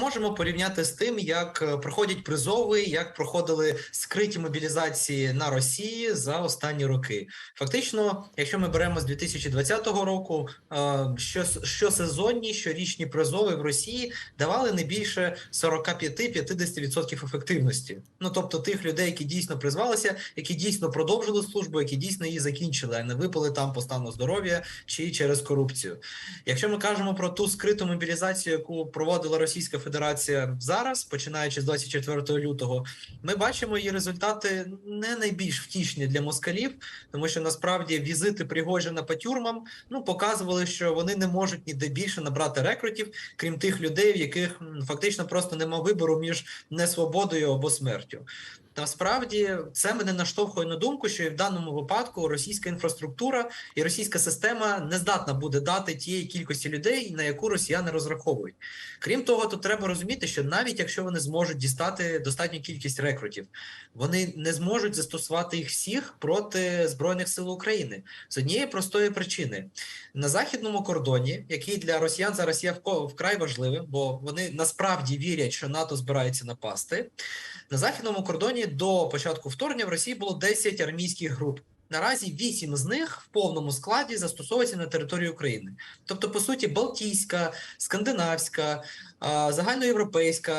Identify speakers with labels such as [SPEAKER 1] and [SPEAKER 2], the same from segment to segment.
[SPEAKER 1] Можемо порівняти з тим, як е, проходять призови, як проходили скриті мобілізації на Росії за останні роки. Фактично, якщо ми беремо з 2020 року, е, що щосезонні, щорічні призови в Росії давали не більше 45-50% ефективності. Ну тобто тих людей, які дійсно призвалися, які дійсно продовжили службу, які дійсно її закінчили, а не випали там по стану здоров'я чи через корупцію. Якщо ми кажемо про ту скриту мобілізацію, яку проводила Російська Федерація зараз, починаючи з 24 лютого, ми бачимо її результати не найбільш втішні для москалів, тому що насправді візити Пригожина по тюрмам ну показували, що вони не можуть ніде більше набрати рекрутів, крім тих людей, в яких фактично просто нема вибору між несвободою або смертю. Насправді це мене наштовхує на думку, що і в даному випадку російська інфраструктура і російська система не здатна буде дати тієї кількості людей, на яку росіяни розраховують. Крім того, тут треба розуміти, що навіть якщо вони зможуть дістати достатню кількість рекрутів, вони не зможуть застосувати їх всіх проти збройних сил України з однієї простої причини на західному кордоні, який для росіян зараз є вкрай важливим, бо вони насправді вірять, що НАТО збирається напасти. На західному кордоні до початку вторгнення в Росії було 10 армійських груп. Наразі 8 з них в повному складі застосовуються на території України. Тобто, по суті, Балтійська, Скандинавська, загальноєвропейська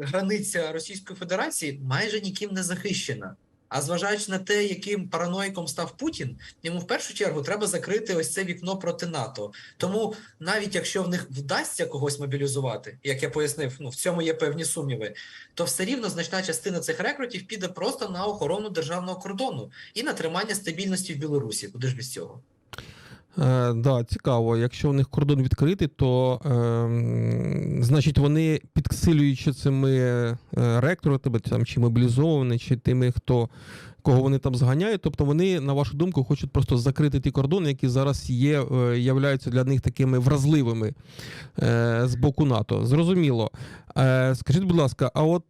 [SPEAKER 1] границя Російської Федерації майже ніким не захищена. А зважаючи на те, яким параноїком став Путін, йому в першу чергу треба закрити ось це вікно проти НАТО. Тому навіть якщо в них вдасться когось мобілізувати, як я пояснив, ну в цьому є певні сумніви, то все рівно значна частина цих рекрутів піде просто на охорону державного кордону і на тримання стабільності в Білорусі. Куди ж без цього?
[SPEAKER 2] Е, да, цікаво. Якщо у них кордон відкритий, то е, значить вони підсилюючи цими е, ректорами там, чи мобілізовані, чи тими, хто кого вони там зганяють. Тобто вони, на вашу думку, хочуть просто закрити ті кордони, які зараз є, е, являються для них такими вразливими е, з боку НАТО. Зрозуміло. Е, скажіть, будь ласка, а от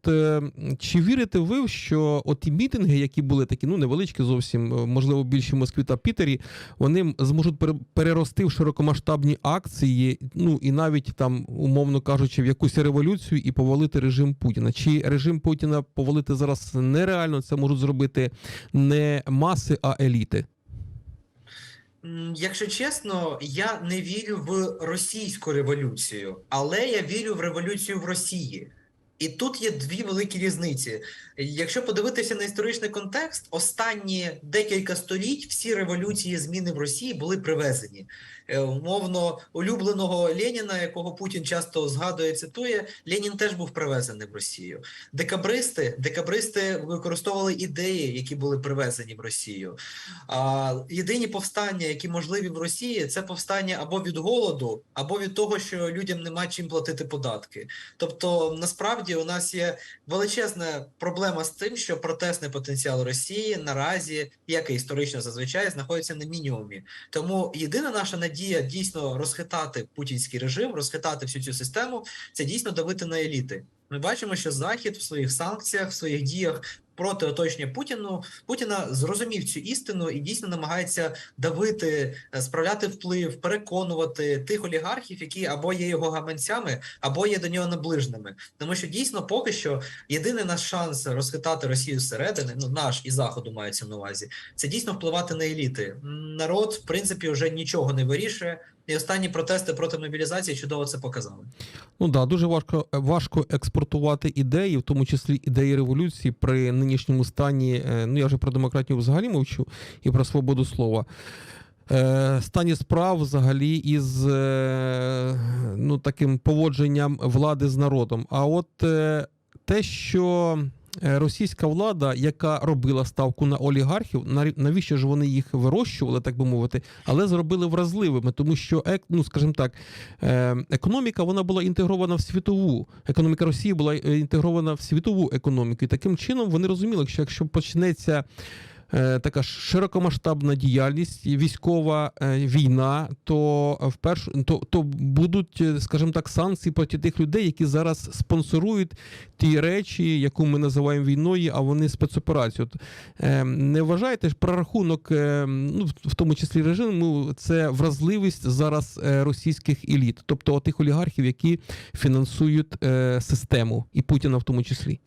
[SPEAKER 2] чи вірите ви, що оті мітинги, які були такі, ну невеличкі зовсім, можливо, більше в Москві та Пітері, вони зможуть пере- перерости в широкомасштабні акції, ну і навіть там, умовно кажучи, в якусь революцію і повалити режим Путіна? Чи режим Путіна повалити зараз нереально? Це можуть зробити не маси, а еліти?
[SPEAKER 1] Якщо чесно, я не вірю в російську революцію, але я вірю в революцію в Росії. І тут є дві великі різниці. Якщо подивитися на історичний контекст, останні декілька століть всі революції, зміни в Росії були привезені. Е, Умовно, улюбленого Леніна, якого Путін часто згадує, цитує, Ленін теж був привезений в Росію. Декабристи, декабристи використовували ідеї, які були привезені в Росію. А єдині повстання, які можливі в Росії, це повстання або від голоду, або від того, що людям нема чим платити податки. Тобто, насправді у нас є величезна проблема з тим, що протестний потенціал Росії наразі, як і історично зазвичай, знаходиться на мінімумі. Тому єдина наша надія дійсно розхитати путінський режим, розхитати всю цю систему, це дійсно давити на еліти. Ми бачимо, що Захід в своїх санкціях, в своїх діях проти оточення Путіну Путіна зрозумів цю істину і дійсно намагається давити, е, справляти вплив, переконувати тих олігархів, які або є його гаманцями, або є до нього наближеними. Тому що дійсно поки що єдиний наш шанс розхитати Росію зсередини, ну наш і заходу мається на увазі, це дійсно впливати на еліти. Народ, в принципі, вже нічого не вирішує. І останні протести проти мобілізації чудово це показали.
[SPEAKER 2] Ну да, дуже важко важко експортувати ідеї, в тому числі ідеї революції при нинішньому стані. е, Ну я вже про демократію взагалі мовчу і про свободу слова. Е, Стані справ взагалі із е, ну, таким поводженням влади з народом. А от те, що російська влада, яка робила ставку на олігархів, на- навіщо ж вони їх вирощували, так би мовити, але зробили вразливими, тому що ну, скажімо так, е, економіка вона була інтегрована в світову. Економіка Росії була е, інтегрована в світову економіку. І таким чином вони розуміли, що якщо почнеться е, така широкомасштабна діяльність, військова е, війна, то в першу то, то будуть, е, скажімо так, санкції проти тих людей, які зараз спонсорують ті речі, яку ми називаємо війною, а вони спецоперацію. Е, не вважаєте ж прорахунок, е, ну в- тому числі режиму, це вразливість зараз е, російських еліт, тобто тих олігархів, які фінансують е, систему, і Путіна в тому числі.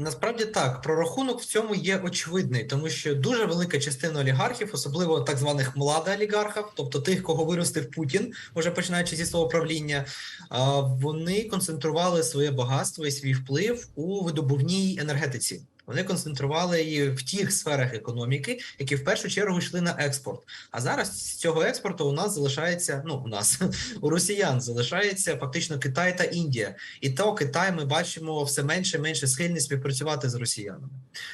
[SPEAKER 1] Насправді так, прорахунок в цьому є очевидний, тому що дуже велика частина олігархів, особливо так званих млада олігархів, тобто тих, кого виростив Путін, уже починаючи зі свого правління, вони концентрували своє багатство і свій вплив у видобувній енергетиці. Вони концентрували її в тих сферах економіки, які в першу чергу йшли на експорт. А зараз з цього експорту у нас залишається, ну у нас у росіян залишається фактично Китай та Індія. І то Китай ми бачимо все менше і менше схильний співпрацювати з росіянами.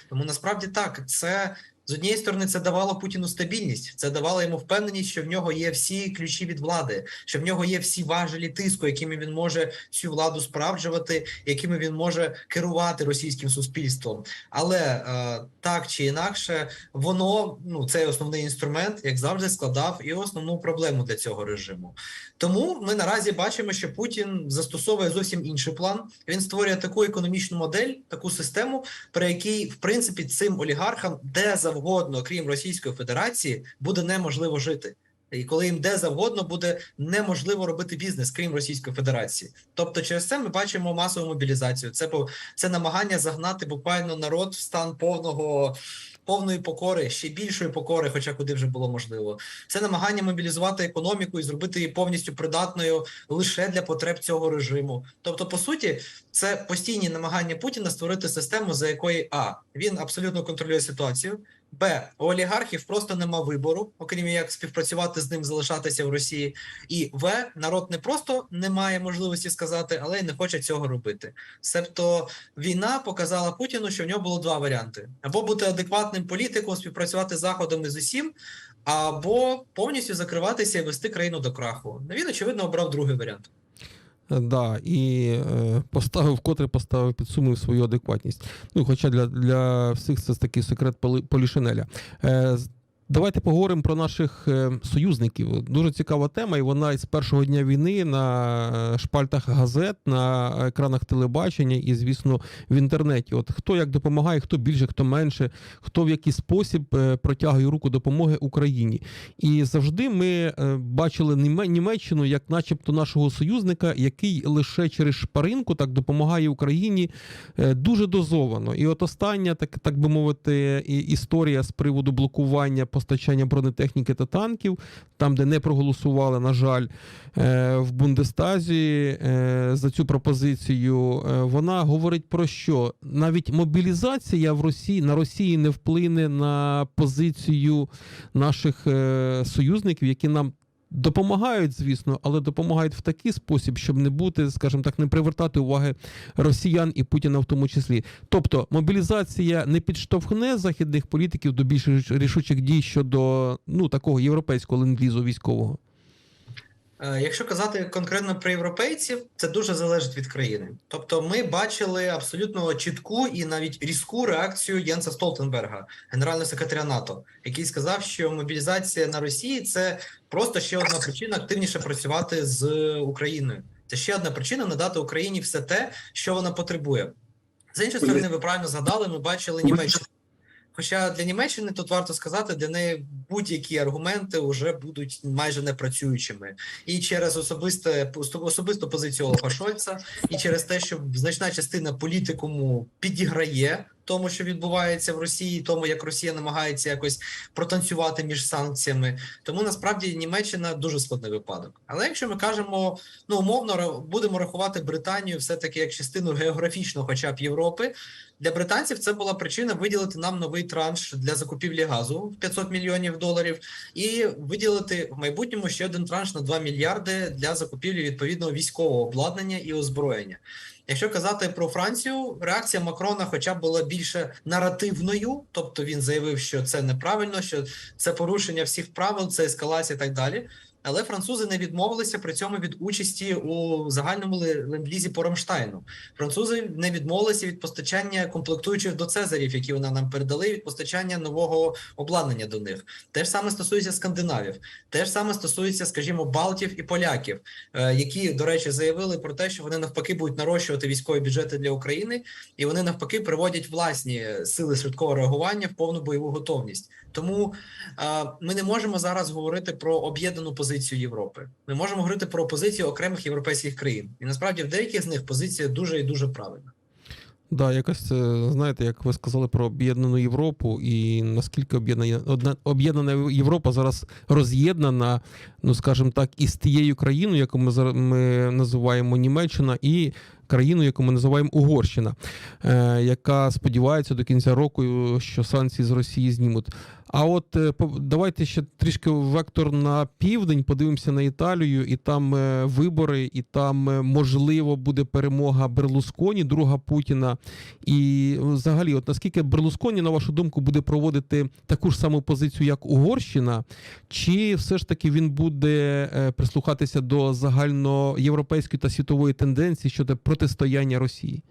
[SPEAKER 1] Тому насправді так, це з однієї сторони це давало Путіну стабільність, це давало йому впевненість, що в нього є всі ключі від влади, що в нього є всі важелі тиску, якими він може цю владу справджувати, якими він може керувати російським суспільством. Але е, так чи інакше, воно ну цей основний інструмент, як завжди, складав і основну проблему для цього режиму. Тому ми наразі бачимо, що Путін застосовує зовсім інший план. Він створює таку економічну модель, таку систему, при якій, в принципі, цим олігархам де завгодно, крім Російської Федерації, буде неможливо жити. І коли їм де завгодно буде неможливо робити бізнес, крім Російської Федерації. Тобто, через це ми бачимо масову мобілізацію. Це по- це намагання загнати буквально народ в стан повного. Повної покори, ще більшої покори, хоча куди вже було можливо, це намагання мобілізувати економіку і зробити її повністю придатною лише для потреб цього режиму. Тобто, по суті, це постійні намагання Путіна створити систему, за якої а він абсолютно контролює ситуацію. Б у олігархів просто нема вибору, окрім як співпрацювати з ним, залишатися в Росії. І В народ не просто не має можливості сказати, але й не хоче цього робити. Себто війна показала Путіну, що в нього було два варіанти: або бути адекватним політиком, співпрацювати з заходом і з усім, або повністю закриватися і вести країну до краху. Він очевидно обрав другий варіант.
[SPEAKER 2] Да, і е, поставив, вкотре поставив під сумнів свою адекватність. Ну, хоча для, для всіх це такий секрет Полі- Полішинеля. Е, Давайте поговоримо про наших е, союзників. Дуже цікава тема, і вона із першого дня війни на е, шпальтах газет, на екранах телебачення і, звісно, в інтернеті. От хто як допомагає, хто більше, хто менше, хто в який спосіб е, протягує руку допомоги Україні. І завжди ми бачили Німеччину як, начебто, нашого союзника, який лише через шпаринку так допомагає Україні дуже дозовано. І от остання, так, так би мовити, історія з приводу блокування постачання бронетехніки та танків, там, де не проголосували, на жаль, е, в Бундестазі е, за цю пропозицію, е, вона говорить про що? Навіть мобілізація в Росії на Росії не вплине на позицію наших союзників, які нам. Допомагають, звісно, але допомагають в такий спосіб, щоб не бути, скажімо так, не привертати уваги росіян і Путіна в тому числі. Тобто мобілізація не підштовхне західних політиків до більш рішучих дій щодо ну такого європейського ленд-лізу військового.
[SPEAKER 1] Е, Якщо казати конкретно про європейців, це дуже залежить від країни. Тобто, ми бачили абсолютно чітку і навіть різку реакцію Єнса Столтенберга, генерального секретаря НАТО, який сказав, що мобілізація на Росії це просто ще одна причина активніше працювати з Україною. Це ще одна причина надати Україні все те, що вона потребує. З іншої сторони, ви правильно згадали, ми бачили Німеччину. Хоча для Німеччини тут варто сказати, для неї будь-які аргументи вже будуть майже непрацюючими. І через особисте особисту позицію Олафа Шольца, і через те, що значна частина політикуму підіграє тому, що відбувається в Росії, тому як Росія намагається якось протанцювати між санкціями. Тому насправді Німеччина дуже складний випадок. Але якщо ми кажемо, ну умовно будемо рахувати Британію все таки як частину географічно, хоча б Європи. Для британців це була причина виділити нам новий транш для закупівлі газу в 500 мільйонів доларів, і виділити в майбутньому ще один транш на 2 мільярди для закупівлі відповідного військового обладнання і озброєння. Якщо казати про Францію, реакція Макрона, хоча б була більше наративною, тобто він заявив, що це неправильно, що це порушення всіх правил, це ескалація і так далі. Але французи не відмовилися при цьому від участі у загальному ле- ленд-лізі по Рамштайну. Французи не відмовилися від постачання комплектуючих до Цезарів, які вони нам передали, від постачання нового обладнання до них. Те ж саме стосується скандинавів, те ж саме стосується, скажімо, Балтів і поляків, е, які, до речі, заявили про те, що вони навпаки будуть нарощувати військові бюджети для України, і вони навпаки приводять власні сили швидкого реагування в повну бойову готовність. Тому е, ми не можемо зараз говорити про об'єднану позицію Європи. Ми можемо говорити про позицію окремих європейських країн, і насправді в деяких з них позиція дуже і дуже правильна.
[SPEAKER 2] Да, якось е, знаєте, як ви сказали про об'єднану Європу, і наскільки об'єднана об'єднана Європа зараз роз'єднана, ну скажімо так, із тією країною, яку ми зараз ми називаємо Німеччина, і країною, яку ми називаємо Угорщина, е, яка сподівається до кінця року, що санкції з Росії знімуть. А от е, давайте ще трішки вектор на південь, подивимося на Італію, і там е, вибори, і там е, можливо буде перемога Берлусконі, друга Путіна. І взагалі, от наскільки Берлусконі, на вашу думку, буде проводити таку ж саму позицію, як Угорщина, чи все ж таки він буде прислухатися до загальноєвропейської та світової тенденції щодо протистояння Росії?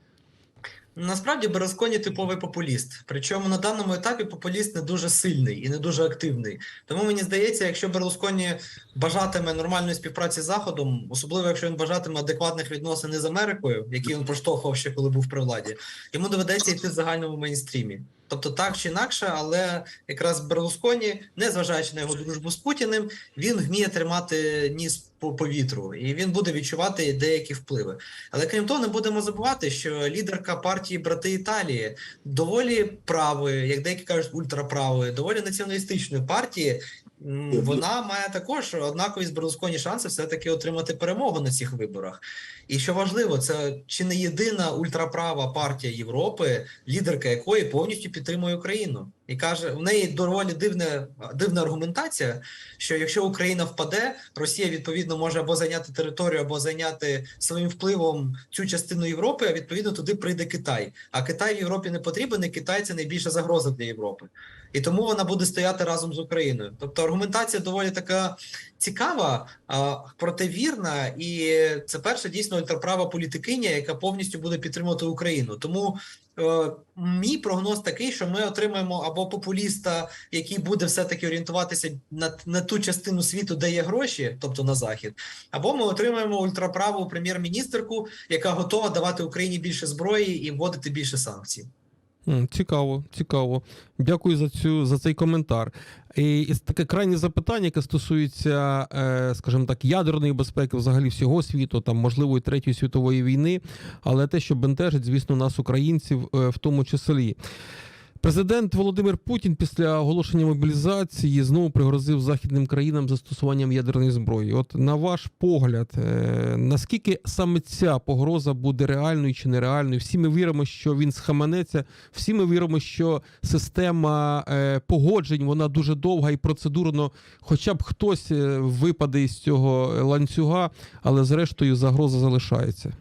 [SPEAKER 1] Насправді Бересконі типовий популіст. Причому на даному етапі популіст не дуже сильний і не дуже активний. Тому мені здається, якщо Берлусконі бажатиме нормальної співпраці з Заходом, особливо якщо він бажатиме адекватних відносин із Америкою, які він проштовхував ще коли був при владі, йому доведеться йти в загальному мейнстрімі. Тобто так чи інакше, але якраз Берлусконі, незважаючи на його дружбу з Путіним, він вміє тримати ніс по повітру, і він буде відчувати деякі впливи. Але крім того, не будемо забувати, що лідерка партії Брати Італії доволі правої, як деякі кажуть, ультраправої, доволі націоналістичної партії. М, Вона має також однакові з Берлусконі шанси все-таки отримати перемогу на цих виборах. І що важливо, це чи не єдина ультраправа партія Європи, лідерка якої повністю підтримує Україну, і каже, в неї доволі дивна, дивна аргументація, що якщо Україна впаде, Росія відповідно може або зайняти територію, або зайняти своїм впливом цю частину Європи. А відповідно туди прийде Китай. А Китай в Європі не потрібен. і Китай це найбільша загроза для Європи, і тому вона буде стояти разом з Україною. Тобто аргументація доволі така цікава, а, проте вірна, і це перша дійсно ультраправа політикиня, яка повністю буде підтримувати Україну. Тому е, мій прогноз такий, що ми отримаємо або популіста, який буде все-таки орієнтуватися на, на ту частину світу, де є гроші, тобто на захід, або ми отримаємо ультраправу прем'єр-міністерку, яка готова давати Україні більше зброї і вводити більше санкцій.
[SPEAKER 2] Цікаво, цікаво. Дякую за цю за цей коментар. І, і таке крайнє запитання, яке стосується, е, скажімо так, ядерної безпеки взагалі всього світу, там можливо і третьої світової війни, але те, що бентежить, звісно, нас, українців, е, в тому числі. Президент Володимир Путін після оголошення мобілізації знову пригрозив західним країнам застосуванням ядерної зброї. От на ваш погляд, е, наскільки саме ця погроза буде реальною чи нереальною? Всі ми віримо, що він схаменеться. Всі ми віримо, що система е, погоджень вона дуже довга і процедурно, хоча б хтось е, випаде із цього ланцюга, але зрештою загроза залишається.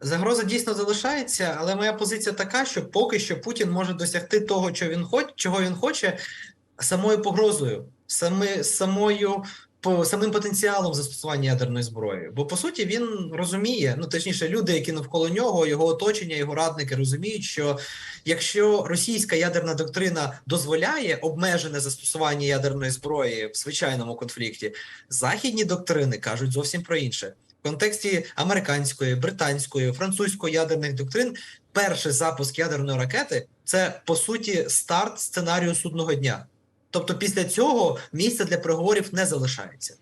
[SPEAKER 1] Загроза дійсно залишається, але моя позиція така, що поки що Путін може досягти того, що він хоч, чого він хоче, самою погрозою, сами, самою по самим потенціалом застосування ядерної зброї. Бо по суті він розуміє, ну точніше, люди, які навколо нього, його оточення, його радники розуміють, що якщо російська ядерна доктрина дозволяє обмежене застосування ядерної зброї в звичайному конфлікті, західні доктрини кажуть зовсім про інше. В контексті американської, британської, французької ядерних доктрин перший запуск ядерної ракети це по суті старт сценарію судного дня. Тобто, після цього місця для переговорів не залишається.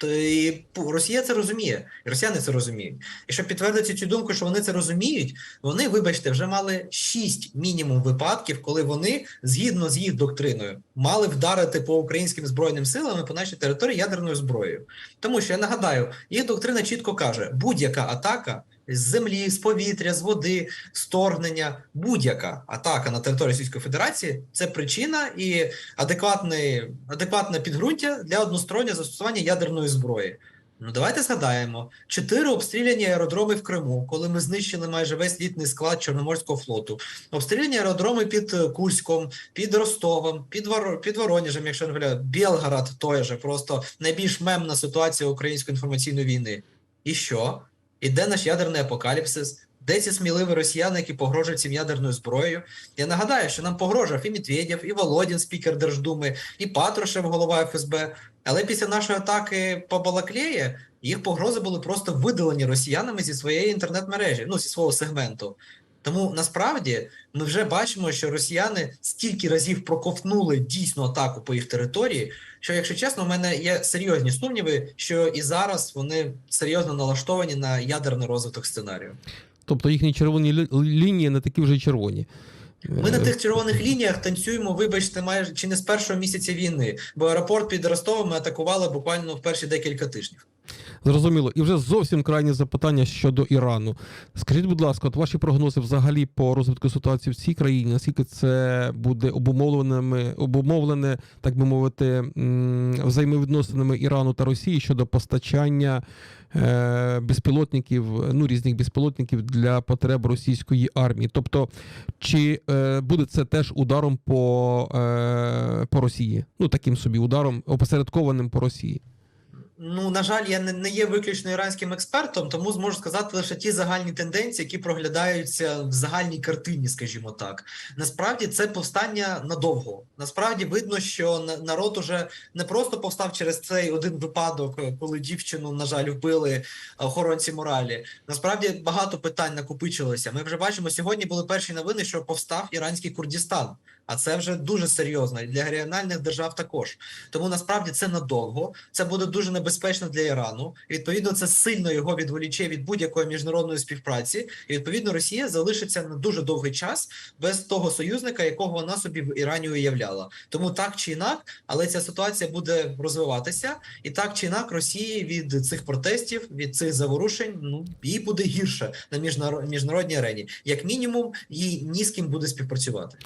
[SPEAKER 1] То і Росія це розуміє, і росіяни це розуміють. І щоб підтвердити цю думку, що вони це розуміють, вони, вибачте, вже мали шість мінімум випадків, коли вони, згідно з їх доктриною, мали вдарити по українським збройним силам і по нашій території ядерною зброєю. Тому що я нагадаю, їх доктрина чітко каже: будь-яка атака з землі, з повітря, з води, сторгнення, будь-яка атака на територію Російської Федерації це причина і адекватне, адекватне підґрунтя для одностороннього застосування ядерної зброї. Ну, давайте згадаємо: чотири обстріляні аеродроми в Криму, коли ми знищили майже весь літний склад Чорноморського флоту. Обстріляні аеродроми під Курськом, під Ростовом, під, Вор... під Воронежем, якщо не помиляю, Білгород той же, просто найбільш мемна ситуація української інформаційної війни. І що? І де наш ядерний апокаліпсис? Де ці сміливі росіяни, які погрожують цим ядерною зброєю? Я нагадаю, що нам погрожував і Медведєв, і Володін, спікер Держдуми, і Патрушев, голова ФСБ. Але після нашої атаки по Балаклеї їх погрози були просто видалені росіянами зі своєї інтернет-мережі, ну зі свого сегменту. Тому насправді ми вже бачимо, що росіяни стільки разів проковтнули дійсну атаку по їх території, що, якщо чесно, у мене є серйозні сумніви, що і зараз вони серйозно налаштовані на ядерний розвиток сценарію.
[SPEAKER 2] Тобто їхні червоні лі- лінії не такі вже червоні.
[SPEAKER 1] Ми на
[SPEAKER 2] Е,
[SPEAKER 1] тих червоних лініях танцюємо, вибачте, майже чи не з першого місяця війни, бо аеропорт під Ростовом ми атакували буквально в перші декілька тижнів.
[SPEAKER 2] Зрозуміло. І вже зовсім крайнє запитання щодо Ірану. Скажіть, будь ласка, от ваші прогнози взагалі по розвитку ситуації в цій країні, наскільки це буде обумовленими, обумовлене, так би мовити, взаємовідносинами Ірану та Росії щодо постачання е, безпілотників, ну різних безпілотників для потреб російської армії? Тобто, чи е, буде це теж ударом по, е, по Росії? Ну таким собі ударом опосередкованим по Росії?
[SPEAKER 1] Ну, на жаль, я не, не є виключно іранським експертом, тому зможу сказати лише ті загальні тенденції, які проглядаються в загальній картині, скажімо так. Насправді це повстання надовго. Насправді видно, що на- народ уже не просто повстав через цей один випадок, е, коли дівчину, на жаль, вбили е, охоронці моралі. Насправді багато питань накопичилося. Ми вже бачимо, сьогодні були перші новини, що повстав іранський Курдістан. А це вже дуже серйозно і для регіональних держав також. Тому насправді це надовго. Це буде дуже небезпечно для Ірану. І, відповідно, це сильно його відволіче від будь-якої міжнародної співпраці. І відповідно Росія залишиться на дуже довгий час без того союзника, якого вона собі в Ірані уявляла. Тому так чи інак, але ця ситуація буде розвиватися, і так чи інак Росії від цих протестів, від цих заворушень, ну їй буде гірше на міжнарод- міжнародній арені. Як мінімум, їй ні з ким буде співпрацювати.